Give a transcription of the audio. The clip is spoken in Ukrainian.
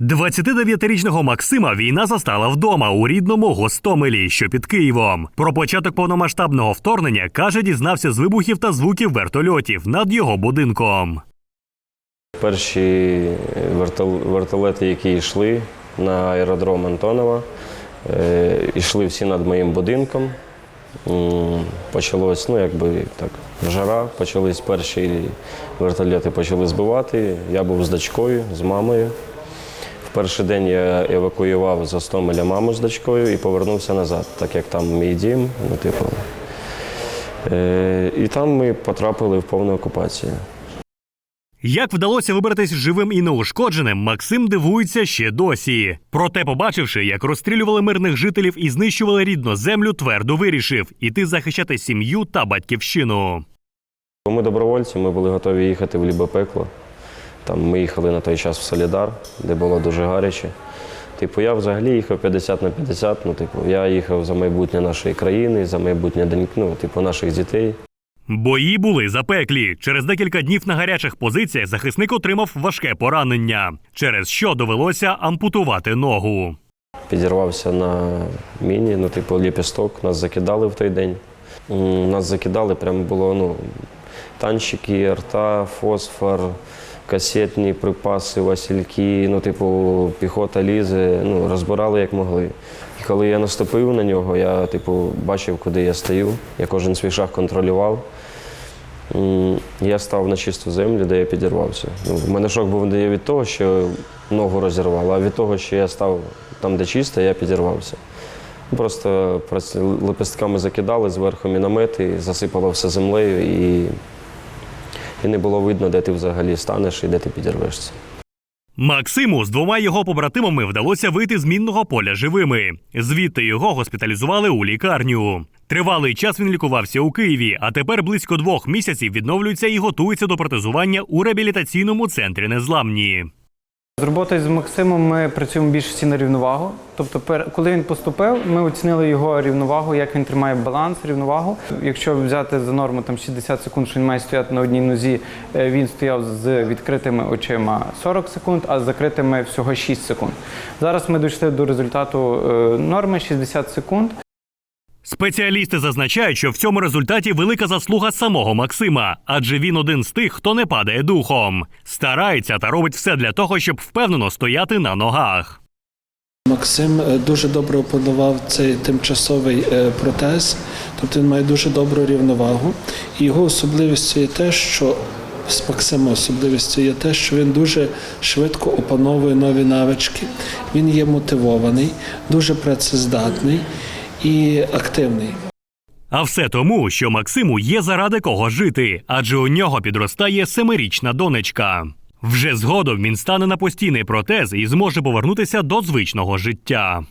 29-річного Максима війна застала вдома у рідному Гостомелі, що під Києвом. Про початок повномасштабного вторгнення каже, дізнався з вибухів та звуків вертольотів над його будинком. Перші вертолети, які йшли на аеродром Антонова, е, йшли всі над моїм будинком. Почалось, ну якби так, жара, почались перші вертольоти почали збивати. Я був з дочкою, з мамою. Перший день я евакуював з Остомеля маму з дочкою і повернувся назад, так як там мій дім. Ну, типу. Е, І там ми потрапили в повну окупацію. Як вдалося вибратись живим і неушкодженим, Максим дивується ще досі. Проте, побачивши, як розстрілювали мирних жителів і знищували рідну землю, твердо вирішив іти захищати сім'ю та батьківщину. Ми добровольці, ми були готові їхати в лібе пекло. Там ми їхали на той час в Солідар, де було дуже гаряче. Типу, я взагалі їхав 50 на 50. Ну, типу, я їхав за майбутнє нашої країни, за майбутнє ну, типу, наших дітей. Бої були запеклі. Через декілька днів на гарячих позиціях захисник отримав важке поранення, через що довелося ампутувати ногу. Підірвався на міні, ну, типу, ліпісток. Нас закидали в той день. Нас закидали, прямо було ну, танчики, арта, фосфор, касетні припаси, васильки, ну, типу, піхота лізе, ну, розбирали як могли. І коли я наступив на нього, я типу, бачив, куди я стою. Я кожен свій шаг контролював. Я став на чисту землю, де я підірвався. Ну, в мене шок був не від того, що ногу розірвало, а від того, що я став там, де чисто, я підірвався. Просто лепестками закидали зверху міномети, засипало все землею і, і не було видно, де ти взагалі станеш і де ти підірвешся. Максиму з двома його побратимами вдалося вийти з мінного поля живими. Звідти його госпіталізували у лікарню. Тривалий час він лікувався у Києві, а тепер близько двох місяців відновлюється і готується до протезування у реабілітаційному центрі незламні. З роботою з Максимом ми працюємо більшості на рівновагу. Тобто, коли він поступив, ми оцінили його рівновагу, як він тримає баланс, рівновагу. Якщо взяти за норму там 60 секунд, що він має стояти на одній нозі, е, він стояв з відкритими очима 40 секунд, а з закритими всього 6 секунд. Зараз ми дійшли до результату е, норми 60 секунд. Спеціалісти зазначають, що в цьому результаті велика заслуга самого Максима, адже він один з тих, хто не падає духом, старається та робить все для того, щоб впевнено стояти на ногах. Максим е, дуже добре опанував цей тимчасовий е, протез, тобто він має дуже добру рівновагу. Його особливістю є те, що з Максима особливістю є те, що він дуже швидко опановує нові навички. Він є мотивований, дуже працездатний і активний. А все тому, що Максиму є заради кого жити, адже у нього підростає семирічна донечка. Вже згодом він стане на постійний протез і зможе повернутися до звичного життя.